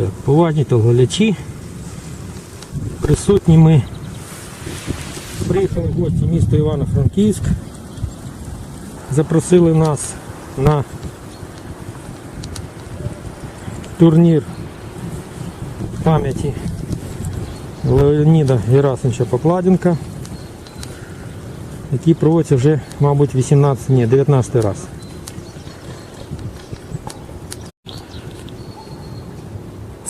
Так, поважні глядачі. Присутні ми приїхали в гості місто Івано-Франківськ. Запросили нас на турнір пам'яті Леоніда Герасимовича Покладенка, який проводиться вже, мабуть, 18, ні, 19 раз.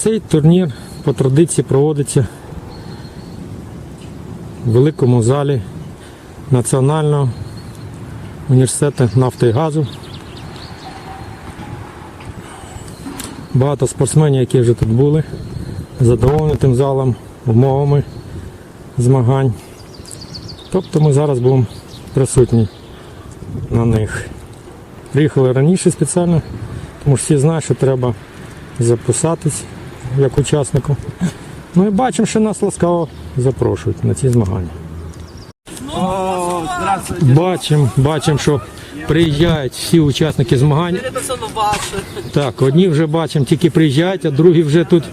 Цей турнір по традиції проводиться в великому залі Національного університету нафти і газу. Багато спортсменів, які вже тут були, задоволені тим залом, умовами змагань. Тобто ми зараз будемо присутні на них. Приїхали раніше спеціально, тому що всі знають, що треба записатись як учаснику. Ну і бачимо, що нас ласкаво запрошують на ці змагання. Бачимо, бачимо, що приїжджають всі учасники змагань. Так, одні вже бачимо, тільки приїжджають, а другі вже тут,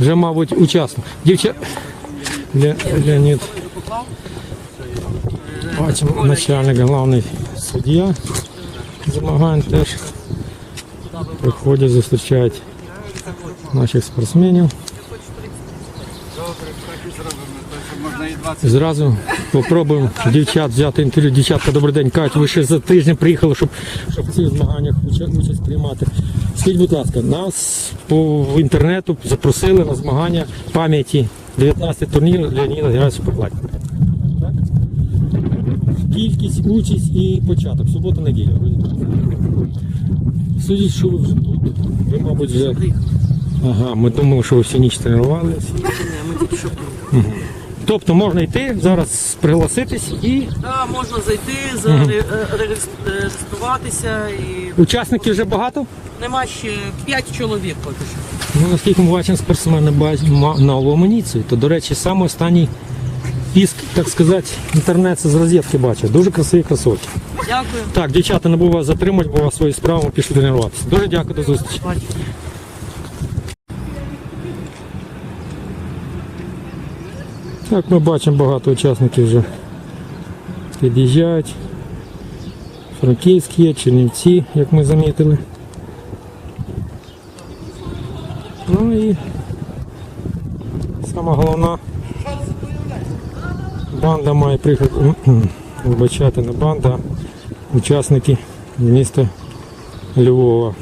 вже, мабуть, учасники. Дівча... Ле... Леонід. Бачимо, начальник, головний суддя змагань теж приходять, зустрічають наших спортсменів. Зразу попробуємо дівчат взяти інтерв'ю. Дівчатка, добрий день. Кажуть, ви ще за тиждень приїхали, щоб, щоб в цих змаганнях участь приймати. Скажіть, будь ласка, нас по інтернету запросили на змагання пам'яті 19 турнір Леоніда Герасимова Покладника. Так? Кількість, участь і початок. Субота, неділя. Судять, що ви вже тут. Ви, мабуть, вже. Ага, ми думали, що ви всю ніч тренувалися. Ні, ми тільки що Тобто можна йти, зараз пригласитись і Да, можна зайти, зареєструватися і учасників вже багато. нема ще 5 чоловік поки що. Ну, наскільки ми бачимо, спортсмени бачимо на амуніцію, то, до речі, саме останній піск, так сказати, інтернет з розетки бачив. Дуже красиві кросовки. Дякую. Так, дівчата, не буду вас затримувати, бо у вас свої справи, ми пішли тренуватися. Дуже дякую, до зустрічі. Бачите. Так, ми бачимо багато учасників вже під'їжджають. Франківські є, Чернівці, як ми замітили. Ну і сама головна банда має приїхати, вибачати не банда, учасники міста Львова.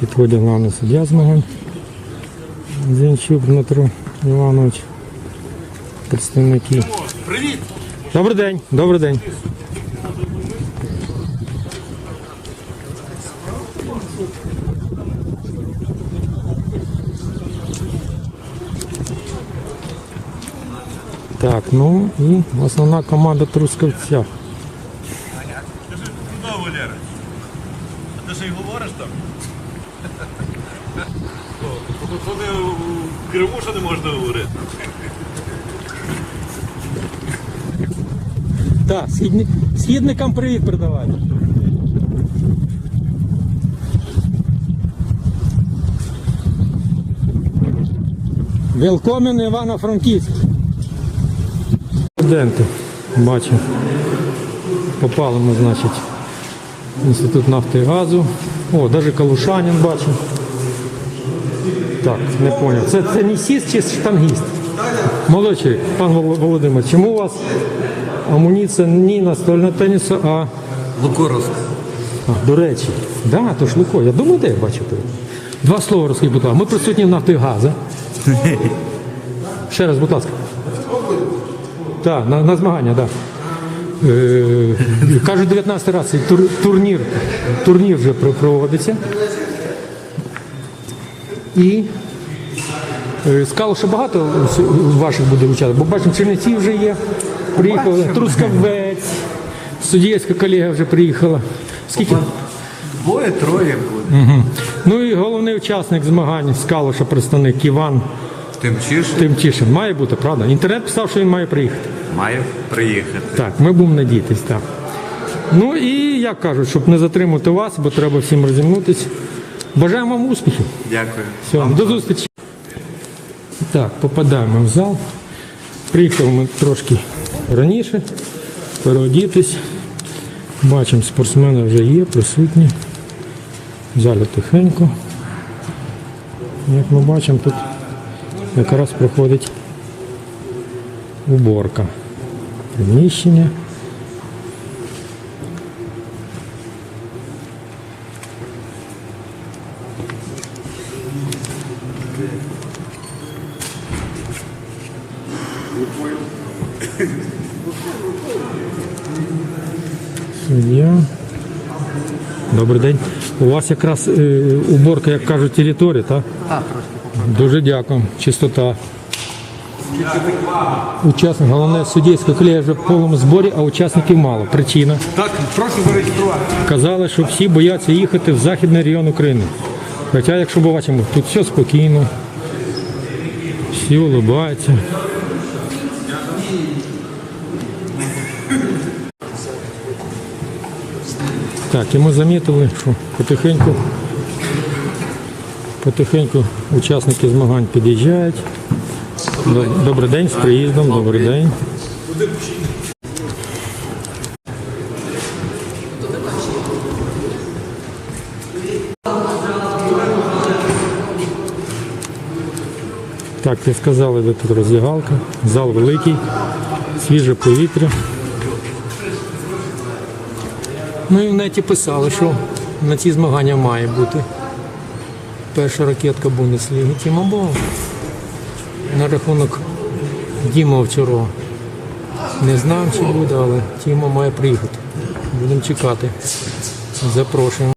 Підходить головний суддя змагань. Зінчук Дмитро Іванович. Представники. Привіт! Добрий день, добрий день. Так, ну і основна команда Трускавця. Ти в Криму ще не можна говорити? Так, східні, східникам привіт передавати. Велкомен Івано-Франківськ. Студенти, бачу. Попали ми, значить, в інститут нафти і газу. О, навіть Калушанин бачу. Так, не зрозумів. Це, це нісіст чи штангіст? Молодший, пан Володимир, чому у вас амуніція не настольного тенісу, а. Лукоровськ. а до речі, да, то ж Луко, я думаю, де я бачу тебе. Два слова розкажіть, будь ласка. Ми присутні в нафти і. Ще раз, будь ласка. Так, на, на змагання, так. Да. Е, кажуть, 19 раз цей тур, турнір, турнір вже проводиться. І е, сказали, що багато ваших буде участвувати. Бо бачимо, Чернівці вже є, приїхали, Трускавець, суддівська колега вже приїхала. Скільки? Двоє, троє буде. Угу. Ну і головний учасник змагань з Калуша, представник Іван Тим чіше Тимчишин. Має бути, правда? Інтернет писав, що він має приїхати. має приїхати. Так, ми будемо надіятись, так. Ну і як кажуть, щоб не затримувати вас, бо треба всім розімнутися. Бажаємо вам успіхів. Дякую. Все, до зустрічі. Так, попадаємо в зал. Приїхали ми трошки раніше, переодітись. Бачимо, спортсмени вже є, присутні. В залі тихенько. Як ми бачимо, тут якраз проходить уборка приміщення. Суддя. Добрий день. У вас якраз е, уборка, як кажуть, території, так? Так, трошки. Дуже дякую. Чистота. Учасник, головне суддівська колегія вже в повному зборі, а учасників мало. Причина. Так, прошу зареєструвати. Казали, що всі бояться їхати в західний район України. Хоча, якщо бачимо, тут все спокійно, всі улыбаються. Так, і ми замітили, що потихеньку, потихеньку учасники змагань під'їжджають. Добрий день, з приїздом, добрий день. Так, ви сказали, де тут роздягалка. Зал великий, свіже повітря. Ну і в неті писали, що на ці змагання має бути. Перша ракетка Бундесліги Тіма Бо. На рахунок Діма вчора. Не знаю, чи буде, але Тіма має приїхати. Будемо чекати. Запрошуємо.